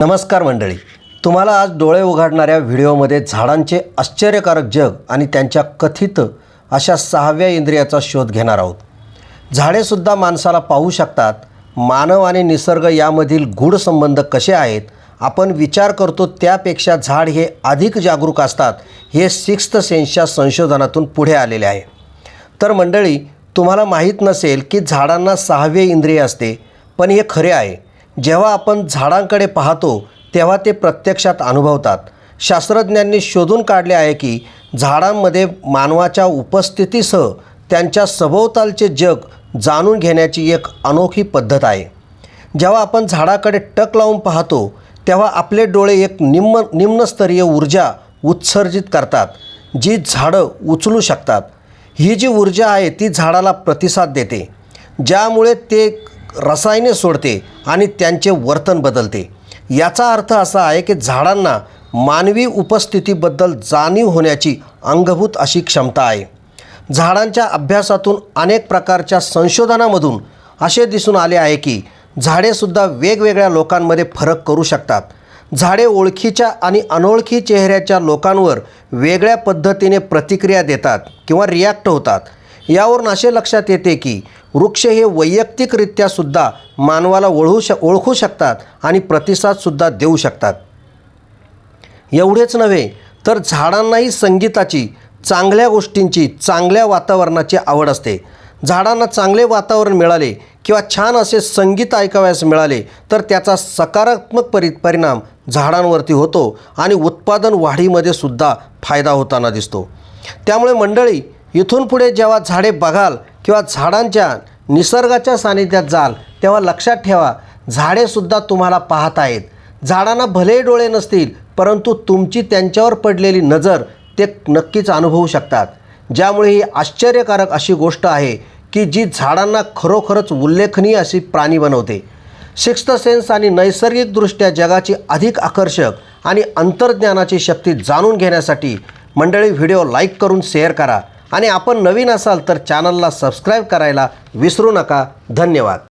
नमस्कार मंडळी. तुम्हाला आज डोळे उघडणाऱ्या व्हिडिओमध्ये झाडांचे आश्चर्यकारक जग आणि त्यांच्या कथित अशा सहाव्या इंद्रियाचा शोध घेणार आहोत. झाडेसुद्धा माणसाला पाहू शकतात. मानव आणि निसर्ग यामधील गूढ संबंध कसे आहेत? आपण विचार करतो त्यापेक्षा झाड हे अधिक जागरूक असतात हे सिक्स्थ सेन्सच्या संशोधनातून पुढे आलेले आहे. तर मंडळी तुम्हाला माहीत नसेल की झाडांना सहावे इंद्रिय असते पण हे खरे आहे. जेव्हा आपण झाडांकडे पाहतो तेव्हा ते प्रत्यक्षात अनुभवतात. शास्त्रज्ञांनी शोधून काढले आहे की झाडांमध्ये मानवाच्या उपस्थितीसह त्यांच्या सभोवतालचे जग जाणून घेण्याची एक अनोखी पद्धत आहे. जेव्हा आपण झाडाकडे टक लावून पाहतो तेव्हा आपले डोळे एक निम्न निम्नस्तरीय ऊर्जा उत्सर्जित करतात जी झाडं उचलू शकतात. ही जी ऊर्जा आहे ती झाडाला प्रतिसाद देते. ज्यामुळे ते रसायने सोडते आणि त्यांचे वर्तन बदलते. याचा अर्थ असा आहे की झाडांना मानवी उपस्थितीबद्दल जाणीव होण्याची अंगभूत अशी क्षमता आहे. झाडांच्या अभ्यासातून अनेक प्रकारच्या संशोधनामधून असे दिसून आले आहे की झाडेसुद्धा वेगवेगळ्या लोकांमध्ये फरक करू शकतात. झाडे ओळखीच्या आणि अनोळखी चेहऱ्याच्या लोकांवर वेगळ्या पद्धतीने प्रतिक्रिया देतात किंवा रिॲक्ट होतात. यावरून असे लक्षात येते की वृक्ष हे वैयक्तिकरित्या सुद्धा मानवाला ओळखू श ओळखू शकतात आणि प्रतिसादसुद्धा देऊ शकतात. एवढेच नव्हे तर झाडांनाही संगीताची चांगल्या गोष्टींची चांगल्या वातावरणाची आवड असते. झाडांना चांगले वातावरण मिळाले किंवा छान असे संगीत ऐकावयास मिळाले तर त्याचा सकारात्मक परि परिणाम झाडांवरती होतो आणि उत्पादन वाढीमध्ये सुद्धा फायदा होताना दिसतो. त्यामुळे मंडळी इथून पुढे जेव्हा झाडे बघाल किंवा झाडांच्या निसर्गाच्या सानिध्यात जाल तेव्हा लक्षात ठेवा झाडेसुद्धा तुम्हाला पाहत आहेत. झाडांना भले डोळे नसतील परंतु तुमची त्यांच्यावर पडलेली नजर ते नक्कीच अनुभवू शकतात. ज्यामुळे ही आश्चर्यकारक अशी गोष्ट आहे की जी झाडांना खरोखरच उल्लेखनीय अशी प्राणी बनवते. सिक्स्थ सेन्स आणि नैसर्गिकदृष्ट्या जगाची अधिक आकर्षक आणि अंतर्ज्ञानाची शक्ती जाणून घेण्यासाठी मंडळी व्हिडिओ लाईक करून शेअर करा. आणि आपण नवीन असाल तर चॅनलला सबस्क्राईब करायला विसरू नका. धन्यवाद.